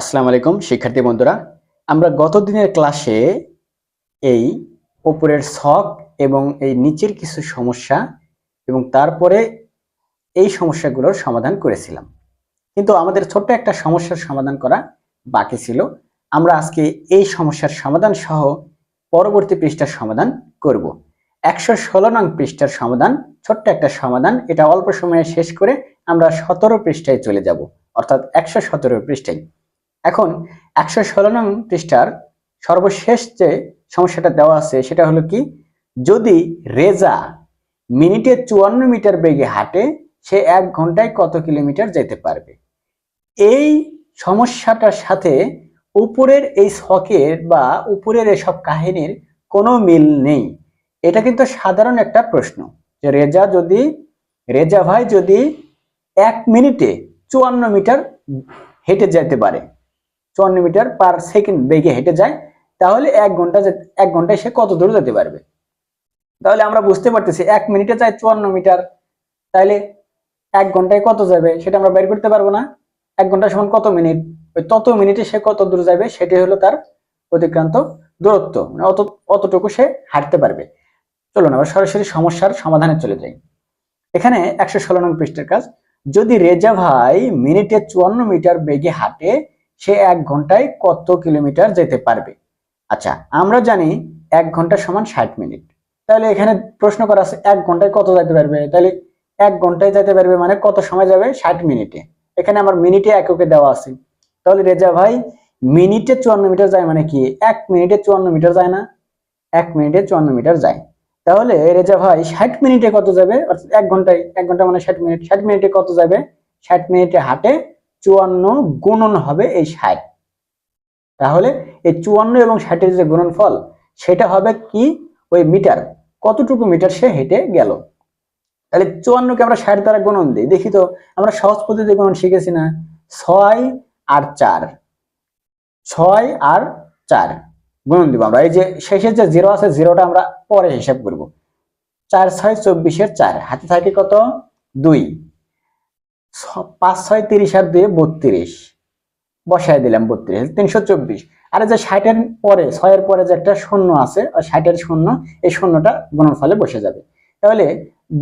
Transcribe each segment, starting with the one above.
আসসালামু আলাইকুম, শিক্ষার্থী বন্ধুরা। আমরা গত দিনের ক্লাসে এই উপরের ছক এবং এই নিচের কিছু সমস্যা এবং তারপরে এই সমস্যাগুলোর সমাধান করেছিলাম। কিন্তু আমাদের ছোট্ট একটা সমস্যার সমাধান করা বাকি ছিল। আমরা আজকে এই সমস্যার সমাধান সহ পরবর্তী পৃষ্ঠার সমাধান করব। একশো ষোলো নং পৃষ্ঠার সমাধান, ছোট্ট একটা সমাধান। এটা অল্প সময়ে শেষ করে আমরা সতেরো পৃষ্ঠায় চলে যাব। অর্থাৎ একশো সতেরো পৃষ্ঠায়। এখন একশো ষোলো নং পৃষ্ঠার সর্বশেষ যে সমস্যাটা দেওয়া আছে, সেটা হলো কি? যদি রেজা মিনিটে চুয়ান্ন মিটার বেগে হাঁটে, সে এক ঘন্টায় কত কিলোমিটার যেতে পারবে? এই সমস্যাটার সাথে উপরের এই ছকের বা উপরের এসব কাহিনীর কোনো মিল নেই। এটা কিন্তু সাধারণ একটা প্রশ্ন যে রেজা যদি, রেজা ভাই যদি এক মিনিটে চুয়ান্ন মিটার হেঁটে যেতে পারে চুয়ান্ন মিটার পার সেকেন্ড বেগে হেঁটে যায়, তাহলে এক ঘণ্টা এক ঘন্টায় সে কত দূর যেতে পারবে? তাহলে আমরা বুঝতে পারতেছি, এক মিনিটে যায় চুয়ান্ন মিটার তাহলে এক ঘন্টায় কত যাবে সেটা আমরা বের করতে পারব না। এক ঘণ্টা সমান কত মিনিট? ওই তত মিনিটে সে কত দূর যাবে সেটাই হলো তার অতিক্রান্ত দূরত্ব মানে অত অতটুকু সে হাঁটতে পারবে। চলুন আবার সরাসরি সমস্যার সমাধানে চলে যাই। এখানে একশো ষোলো নং পৃষ্ঠের কাজ, যদি রেজা ভাই মিনিটে চুয়ান্ন মিটার বেগে হাঁটে সে এক ঘন্টায় কত কিলোমিটার যেতে পারবে? আচ্ছা আমরা জানি এক ঘণ্টা সমান ষাট মিনিট। তাহলে এখানে প্রশ্ন করা আছে, এক ঘন্টায় কত যেতে পারবে? তাহলে এক ঘন্টায় যেতে পারবে মানে কত সময় যাবে? ষাট মিনিটে। এখানে আমার মিনিটে এককে দেওয়া আছে। তাহলে রেজা ভাই, মিনিটে চুয়ান্ন মিটার যায় মানে কি? এক মিনিটে চুয়ান্ন মিটার যায় না? এক মিনিটে চুয়ান্ন মিটার যায়। তাহলে রেজা ভাই, ষাট মিনিটে কত যাবে? অর্থাৎ এক ঘন্টায়, এক ঘণ্টা মানে ষাট মিনিট। ষাট মিনিটে কত যাবে? ষাট মিনিটে হাঁটে চুয়ান্ন গুণন হবে এই ষাট। তাহলে এই চুয়ান্ন এবং ষাটের যে গুণনফল, সেটা হবে কি? ওই মিটার। কতটুকু মিটার সে হেঁটে গেল? তাহলে চুয়ান্নকে আমরা ষাট দ্বারা গুণন দিই। দেখি তো, আমরা সহজ পদ্ধতি গুণন শিখেছি না? ছয় আর চার। ছয় আর চার। গুণন দিব আমরা। এই যে শেষের যে জিরো আছে, জিরোটা আমরা পরে হিসাব করব। চার, ছয়, চব্বিশের চার। হাতে থাকে কত? দুই। পাঁচ, ছয়, তিরিশ আর দুই বত্রিশ। বসায় দিলাম বত্রিশ তিনশো চব্বিশ। আর যে ষাটের পরে, ছয়ের পরে যে একটা শূন্য আছে, আর ষাটের শূন্য, এই শূন্যটা গুণনফলে বসে যাবে। তাহলে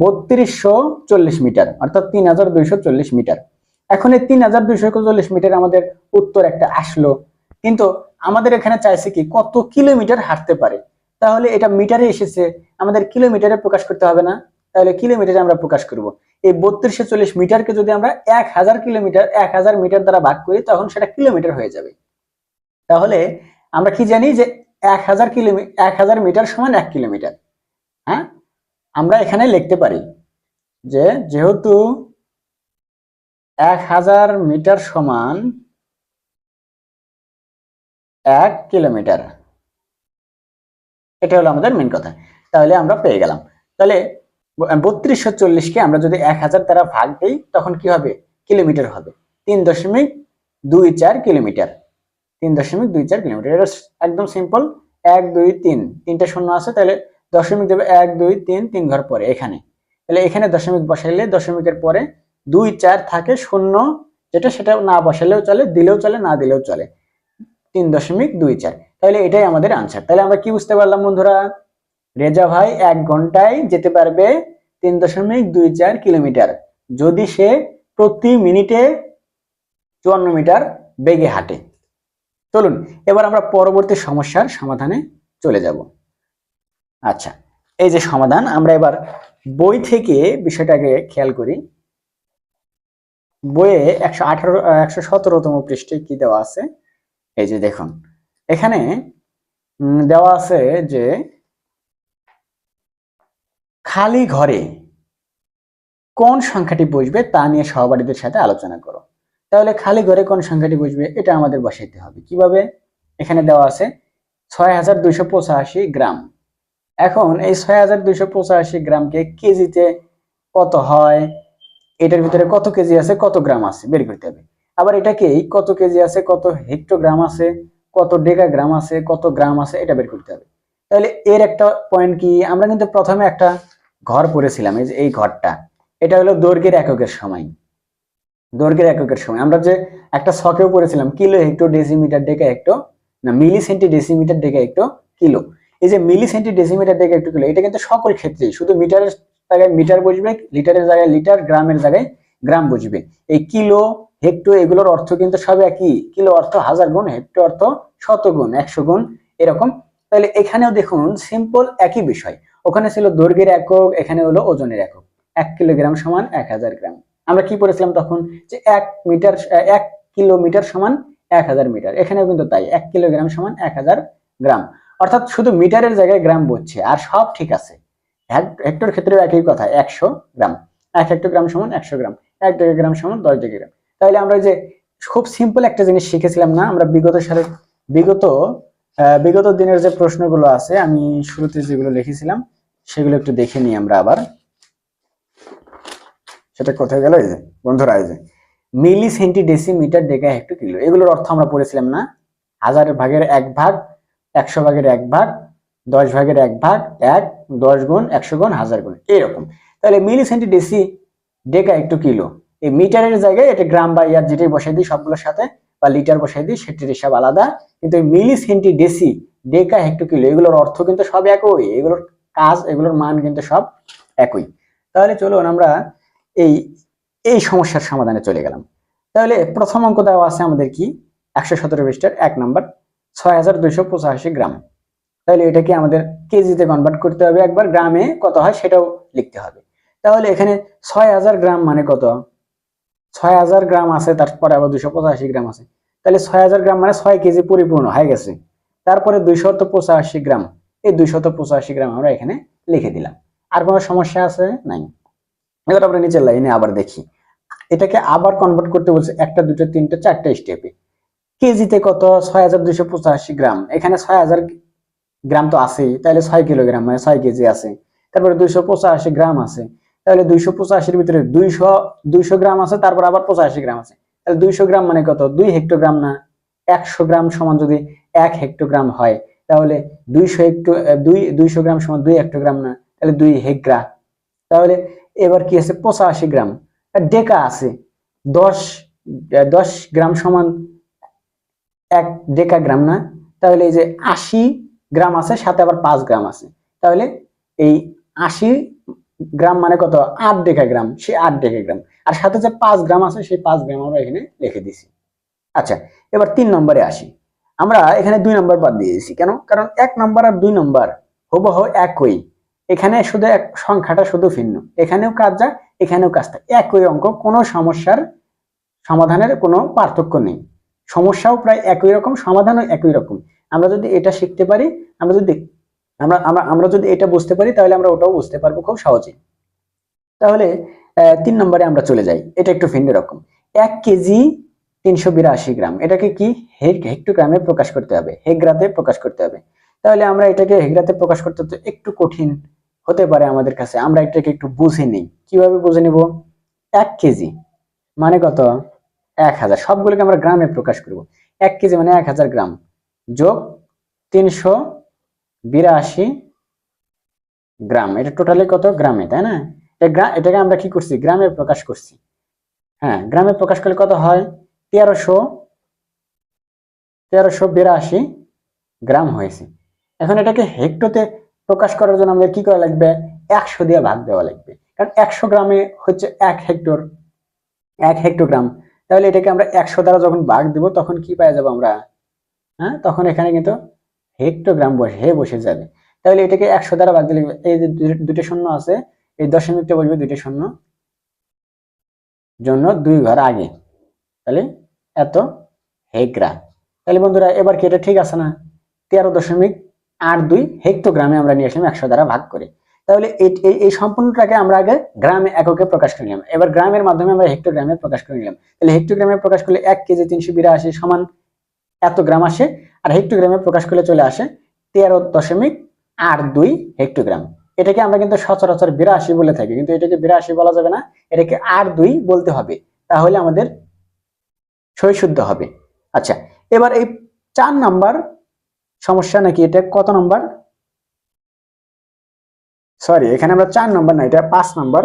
বত্রিশশো চল্লিশ মিটার, অর্থাৎ তিন হাজার দুইশো চল্লিশ মিটার। এখন এই তিন হাজার দুইশো চল্লিশ মিটার আমাদের উত্তর একটা আসলো। কিন্তু আমাদের এখানে চাইছে কি, কত কিলোমিটার হাঁটতে পারে? তাহলে এটা মিটারে এসেছে, আমাদের কিলোমিটারে প্রকাশ করতে হবে না। তাহলে কিলোমিটারে আমরা প্রকাশ করব। এই বত্রিশশো চল্লিশ মিটারকে যদি আমরা এক হাজার কিলোমিটার, এক হাজার মিটার দ্বারা ভাগ করি, তখন সেটা কিলোমিটার হয়ে যাবে। তাহলে আমরা কি জানি যে এক হাজার কিলোমিটার এক হাজার মিটার সমান এক কিলোমিটার। হ্যাঁ? আমরা এখানে লিখতে পারি যে যেহেতু এক হাজার মিটার সমান এক কিলোমিটার, এটা হলো আমাদের মেন কথা। তাহলে আমরা পেয়ে গেলাম। তাহলে বত্রিশশো চল্লিশকে আমরা যদি এক হাজার দ্বারা ভাগ দিই, তখন কি হবে? কিলোমিটার হবে। তিন দশমিক দুই চার কিলোমিটার। তিন দশমিক দুই চার কিলোমিটার। একদম সিম্পল এক, দুই, তিন। তিনটা শূন্য আছে, তাহলে দশমিক দেবে এক, দুই, তিন তিন ঘর পরে এখানে। তাহলে এখানে দশমিক বসাইলে দশমিকের পরে দুই চার থাকে শূন্য। যেটা সেটা না বসালেও চলে, দিলেও চলে, না দিলেও চলে। তিন দশমিক দুই চার। তাহলে এটাই আমাদের আনসার তাহলে আমরা কি বুঝতে পারলাম বন্ধুরা? রেজা ভাই এক ঘন্টায় যেতে পারবে তিন দশমিক দুই চার কিলোমিটার। যদি সে প্রতি মিনিটে চুয়ান্ন মিটার বেগে হাঁটে। চলুন, এবার আমরা পরবর্তী সমস্যার সমাধানে চলে যাব। আচ্ছা এই যে সমাধান, আমরা এবার বই থেকে বিষয়টাকে খেয়াল করি। বইয়ে একশো আঠারো, একশো সতেরোতম পৃষ্ঠে কি দেওয়া আছে? এই যে দেখুন, এখানে দেওয়া আছে যে খালি ঘরে কোন সংখ্যাটি বসবে তা নিয়ে সহপাঠীদের সাথে আলোচনা করো। তাহলে খালি ঘরে কোন সংখ্যাটি বসবে এটা আমাদের বসাইতে হবে। কীভাবে? এখানে দেওয়া আছে ছয় হাজার দুইশো পঁচাশি গ্রাম। এখন এই ছয় হাজার দুইশো পঁচাশি গ্রামকে কেজিতে কত হয়? এটার ভিতরে কত কেজি আছে? কত গ্রাম আছে? বের করতে হবে। আবার এটাকেই কত কেজি আছে? কত হেক্টোগ্রাম আছে? কত ডেকাগ্রাম আছে? কত গ্রাম আছে? এটা বের করতে হবে। তাহলে এর একটা পয়েন্ট কি? আমরা কিন্তু প্রথমে একটা ঘর পড়েছিলাম এই যে এই ঘরটা। এটা হলো দৈর্ঘ্যের এককের সময়। দৈর্ঘ্যের এককের সময়। আমরা যে একটা ছকেও পড়েছিলাম, kilo hecto decimetre deca hecto না milli centi decimetre deca hecto kilo. এই যে মিলি সেন্টি ডেসিমিটার ডেকা একটু, কিলো, এটা কিন্তু সকল ক্ষেত্রেই। শুধু মিটারের জায়গায় মিটার বসবে, লিটারের জায়গায় লিটার, গ্রামের জায়গায় গ্রাম বসবে। এই কিলো হেক্টো এগুলোর অর্থ কিন্তু সব একই। কিলো অর্থ হাজার গুণ হেক্টো অর্থ শত গুণ, একশো গুণ, এরকম। তাহলে এখানেও দেখুন সিম্পল একই বিষয়। ওখানে ছিল দৈর্ঘ্যের একক, এখানে হলো ওজনের একক। এক কিলোগ্রাম সমান এক হাজার গ্রাম। আমরা কি পড়েছিলাম তখন? যে এক মিটার, এক কিলোমিটার সমান এক হাজার মিটার। এখানেও কিন্তু তাই, এক কিলোগ্রাম সমান এক হাজার গ্রাম। অর্থাৎ শুধু মিটারের জায়গায় গ্রাম বলছে আর সব ঠিক আছে। হেক্টর ক্ষেত্রেও একই কথা, একশো গ্রাম। এক হেক্টোগ্রাম সমান একশো গ্রাম, এক ডেকাগ্রাম সমান দশ ডেকাগ্রাম। তাহলে আমরা যে খুব সিম্পল একটা জিনিস শিখেছিলাম না, আমরা বিগত সালের বিগত বিগত দিনের যে প্রশ্নগুলো আছে, আমি শুরুতে যেগুলো লিখেছিলাম সেগুলো একটু দেখে নিই আমরা আবার। সেটা কোথায় গেল? এই যে, বন্ধুরা, এই যে milli centi decimetre deca hectare kilo. এগুলোর অর্থ আমরা পড়েছিলাম না? হাজার ভাগের এক ভাগ, একশো ভাগের এক ভাগ, দশ ভাগের এক ভাগ, এক, দশ গুণ, একশো গুণ, হাজার গুণ, এরকম। তাহলে মিলি সেন্টি ডেসি ডেকা একটু কিলো, এই মিটারের জায়গায় এটা গ্রাম বা ইয়ার যেটাই বসাই দিই সবগুলোর সাথে, বা লিটার বসাই দিই, সেটির হিসাব আলাদা। কিন্তু milli centi deci deca hectare kilo, এগুলোর অর্থ কিন্তু সব একই। এগুলোর কাজ, এগুলোর মান কিন্তু সব একই। তাহলে চলুন আমরা এই এই সমস্যার সমাধানে চলে গেলাম। তাহলে প্রথম অঙ্ক দেওয়া আছে আমাদের কি? একশো সতেরো পৃষ্ঠার এক নম্বর, ছয় হাজার দুইশো পঁচাশি গ্রাম। তাহলে এটাকে আমাদের কেজিতে কনভার্ট করতে হবে একবার, গ্রামে কত হয় সেটাও লিখতে হবে। তাহলে এখানে ছয় হাজার গ্রাম মানে কত? ছয় হাজার গ্রাম আছে, তারপরে আবার দুইশো পঁচাশি গ্রাম আছে। তাহলে ছয় হাজার গ্রাম মানে ছয় কেজি পরিপূর্ণ হয়ে গেছে। তারপরে দুইশত পঁচাশি গ্রাম। এই দুইশত পঁচাশি গ্রাম আমরা এখানে লিখে দিলাম। আর কোনো সমস্যা আছে? নাই। এবার আমরা নিচের লাইনে আবার দেখি। এটাকে আবার কনভার্ট করতে বলছে একটা, দুটো, তিনটা, চারটা স্টেপে কেজিতে কত? ছয় হাজার দুইশো পঁচাশি গ্রাম। এখানে ছয় হাজার গ্রাম তো আছেই। তাহলে ছয় কিলোগ্রাম মানে ছয় কেজি আছে। তারপরে দুইশো পঁচাশি গ্রাম আছে। তাহলে দুইশো পঁচাশির ভিতরে দুইশো দুইশো গ্রাম আছে, তারপর আবার পঁচাশি গ্রাম আছে। তাহলে দুইশো গ্রাম মানে কত? দুই হেক্টোগ্রাম না? একশো গ্রাম সমান যদি এক হেক্টোগ্রাম হয় তাহলে দুইশো হেক্টো দুই, দুইশো গ্রাম সমান দুই হেক্টোগ্রাম না, তাহলে দুই হেক্রা তাহলে এবার কি আছে? পঁচাশি গ্রাম। ডেকা আছে। দশ দশ গ্রাম সমান এক ডেকা গ্রাম না, তাহলে এই যে আশি গ্রাম আছে, সাথে আবার পাঁচ গ্রাম আছে। তাহলে এই আশি গ্রাম মানে কত? আট ডেকা গ্রাম, সে আট ডেকা গ্রাম। আর সাথে যে পাঁচ গ্রাম আছে, সেই পাঁচ গ্রাম আমরা এখানে লিখে দিছি আচ্ছা এবার তিন নম্বরে আসি। আমরা এখানে দুই নম্বর বাদ দিয়ে দিয়েছি। কেন? কারণ এক নম্বর আর দুই নম্বর হুবহু একই। এখানে শুধু এক, সংখ্যাটা শুধু ভিন্ন। এখানেও কাজ যা এখানেও কাজ তা একই অঙ্ক, কোনো সমস্যার সমাধানের কোনো পার্থক্য নেই। সমস্যাও প্রায় একই রকম, সমাধানও একই রকম। আমরা যদি এটা শিখতে পারি, আমরা যদি, আমরা আমরা আমরা যদি এটা বুঝতে পারি, তাহলে আমরা ওটাও বুঝতে পারব খুব সহজেই। তাহলে তিন নম্বরে আমরা চলে যাই। এটা একটু ভিন্ন রকম। এক কেজি তিনশো বিরাশি গ্রাম। এটাকে কি হেক্টোগ্রামে প্রকাশ করতে হবে? হেগ্রাতে প্রকাশ করতে হবে। তাহলে আমরা এটাকে হেগ্রাতে প্রকাশ করতে তো একটু কঠিন হতে পারে আমাদের কাছে। আমরা এটাকে একটু বুঝে নিই। কীভাবে বুঝে নিব? এক কেজি। মানে কত? এক হাজার। সবগুলোকে আমরা গ্রামে প্রকাশ করব। এক কেজি মানে এক হাজার গ্রাম। যোগ তিনশো বিরাশি গ্রাম। এটা টোটালি কত? গ্রামে, তাই না? এটাকে আমরা কি করছি? গ্রামে প্রকাশ করছি। হ্যাঁ গ্রামে প্রকাশ করলে কত হয়? তেরোশো তেরোশো বিরাশি গ্রাম হয়েছে। এখন এটাকে হেক্টোতে প্রকাশ করার জন্য আমাদের কি করা লাগবে? একশো দিয়ে ভাগ দেওয়া লাগবে। কারণ একশো গ্রামে হচ্ছে এক হেক্টর, এক হেক্টোগ্রাম। তাহলে এটাকে আমরা একশো দ্বারা যখন ভাগ দিব, তখন কি পেয়ে যাব আমরা? হ্যাঁ তখন এখানে কিন্তু হেক্টোগ্রাম বসে, হে বসে যাবে। তাহলে এটাকে একশো দ্বারা ভাগ দিলে এই যে দুটো শূন্য আছে, এই দশমিকটা বসবে দুটো শূন্য, জন্য দুই ঘর আগে। তাহলে এত? হেগ্রা তাহলে বন্ধুরা, এবার কি এটা ঠিক আছে না? তেরো দশমিক আট দুই হেক্টোগ্রামে আমরা নিয়ে আসলাম একশো দ্বারা ভাগ করে। তাহলে এই- সম্পূর্ণটাকে আমরা আগে গ্রামে এককে প্রকাশ করে নিলাম। এবার গ্রামের মাধ্যমে আমরা হেক্টোগ্রামে প্রকাশ করে নিলাম। তাহলে হেক্টোগ্রামে প্রকাশ করলে এক কেজি তিনশো বিরাশি সমান এত গ্রাম আসে, আর হেক্টোগ্রামে প্রকাশ করলে চলে আসে তেরো দশমিক আট দুই হেক্টোগ্রাম। এটাকে আমরা কিন্তু সচরাচর বিরাশি বলে থাকি, কিন্তু এটাকে বিরাশি বলা যাবে না, এটাকে আট দুই বলতে হবে। তাহলে আমাদের সহিশুদ্ধ হবে। আচ্ছা এবার এই চার নাম্বার সমস্যা নাকি এটা? কত নাম্বার? সরি এখানে আমরা চার নাম্বার না, এটা পাঁচ নাম্বার।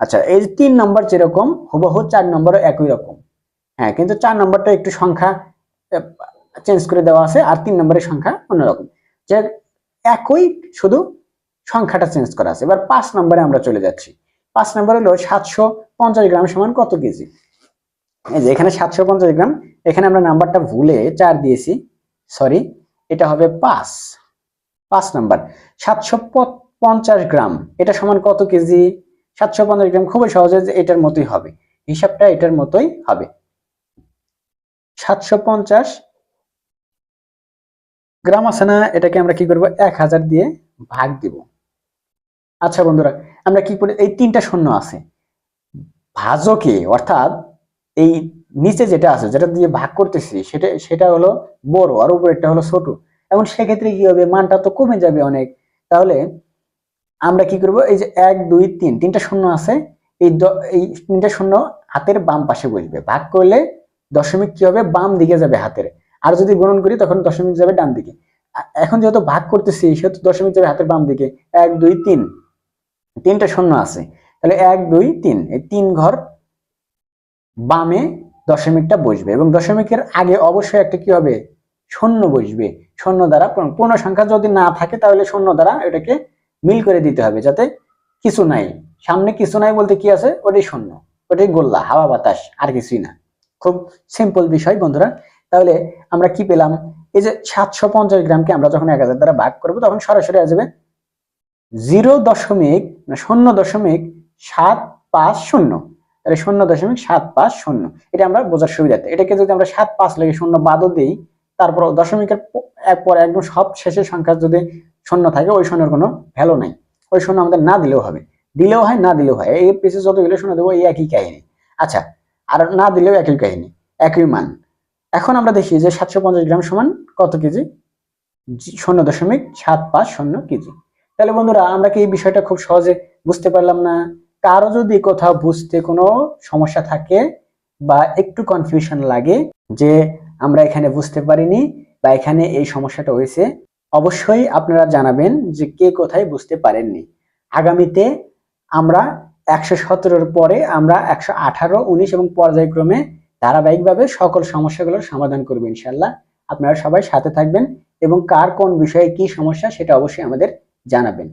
আচ্ছা এই তিন নম্বর যেরকম, হুবহু চার নম্বরও একই রকম। হ্যাঁ কিন্তু চার নম্বরটা একটু সংখ্যা চেঞ্জ করে দেওয়া আছে, আর তিন নম্বরের সংখ্যা অন্যরকম। যে একই শুধু সংখ্যাটা চেঞ্জ করা আছে। এবার পাঁচ নম্বরে আমরা চলে যাচ্ছি। পাঁচ নম্বর হলো সাতশো পঞ্চাশ গ্রাম সমান কত কেজি? এই এখানে সাতশো পঞ্চাশ গ্রাম, এখানে আমরা নাম্বারটা ভুলে চার দিয়েছি সরি এটা হবে পাঁচ পাঁচ নাম্বার। সাতশো পঞ্চাশ গ্রাম, এটা সমান কত কেজি? সাতশো পঞ্চাশ গ্রাম খুবই সহজে যে এটার মতোই হবে, হিসাবটা এটার মতোই হবে। সাতশো পঞ্চাশ গ্রাম আছে না, এটাকে আমরা কি করব? এক হাজার দিয়ে ভাগ দিব। আচ্ছা বন্ধুরা, আমরা কি করি? এই তিনটা শূন্য আছে। ভাজকে, অর্থাৎ এই নিচে যেটা আছে, যেটা দিয়ে ভাগ করতেছি, সেটা সেটা হলো বড় আর উপরেরটা হলো ছোট। এখন সেক্ষেত্রে কি হবে? মানটা তো কমে যাবে অনেক। তাহলে আমরা কি করব? এই যে এক, দুই, তিন, তিনটা শূন্য আছে। এই এই তিনটা শূন্য হাতের বাম পাশে বসবে। ভাগ করলে দশমিক কি হবে? বাম দিকে যাবে হাতের। আর যদি গুণন করি, তখন দশমিক যাবে ডান দিকে। এখন যেহেতু ভাগ করতেছি, সেহেতু দশমিক যাবে হাতের বাম দিকে। এক, দুই, তিন। তিনটা শূন্য আছে। তাহলে এক, দুই, তিন। এই তিন ঘর বামে দশমিকটা বসবে এবং দশমিকের আগে অবশ্যই একটা কি হবে? শূন্য বসবে। শূন্য দ্বারা পূর্ণ সংখ্যা যদি না থাকে তাহলে শূন্য দ্বারা এটাকে মিল করে দিতে হবে যাতে কিছু নাই। সামনে কিছু নাই বলতে কি আছে? ওটাই শূন্য। ওটাই গোল্লা, হাওয়া বাতাস, আর কিছুই না। খুব সিম্পল বিষয় বন্ধুরা। তাহলে আমরা কি পেলাম? এই যে সাতশো পঞ্চাশ গ্রামকে আমরা যখন এক হাজার দ্বারা ভাগ করব তখন সরাসরি আসবে জিরো দশমিক শূন্য দশমিক সাত পাঁচ শূন্য। তাহলে শূন্য দশমিক সাত পাঁচ শূন্য। এটা আমরা বোঝার সুবিধাতে এটাকে যদি আমরা সাত পাঁচ লেগে শূন্য বাদও দিই, তারপর দশমিকের এক পর একদম সব শেষের সংখ্যা যদি শূন্য থাকে, ওই শূন্যের কোনো ভ্যালু নাই। ওই শূন্য আমাদের না দিলেও হবে। দিলেও হয়, না দিলেও হয়। এই পিসে যতগুলো শূন্য দেবো, এই একই কাহিনী। আচ্ছা আর না দিলেও একই কাহিনী, একই মান। এখন আমরা দেখি যে সাতশো পঞ্চাশ গ্রাম সমান কত কেজি? শূন্য দশমিক সাত পাঁচ শূন্য কেজি। তাহলে বন্ধুরা, আমরা কি এই বিষয়টা খুব সহজে বুঝতে পারলাম না? কারও যদি কোথাও বুঝতে কোনো সমস্যা থাকে বা একটু কনফিউশন লাগে যে আমরা এখানে বুঝতে পারিনি বা এখানে এই সমস্যাটা হয়েছে, অবশ্যই আপনারা জানাবেন যে কে কোথায় বুঝতে পারেননি। আগামীতে আমরা একশো সতেরোর পরে আমরা একশো আঠারো, উনিশ এবং পর্যায়ক্রমে ধারাবাহিকভাবে সকল সমস্যাগুলোর সমাধান করব ইনশাল্লাহ আপনারা সবাই সাথে থাকবেন এবং কার কোন বিষয়ে কি সমস্যা সেটা অবশ্যই আমাদের জানাবেন।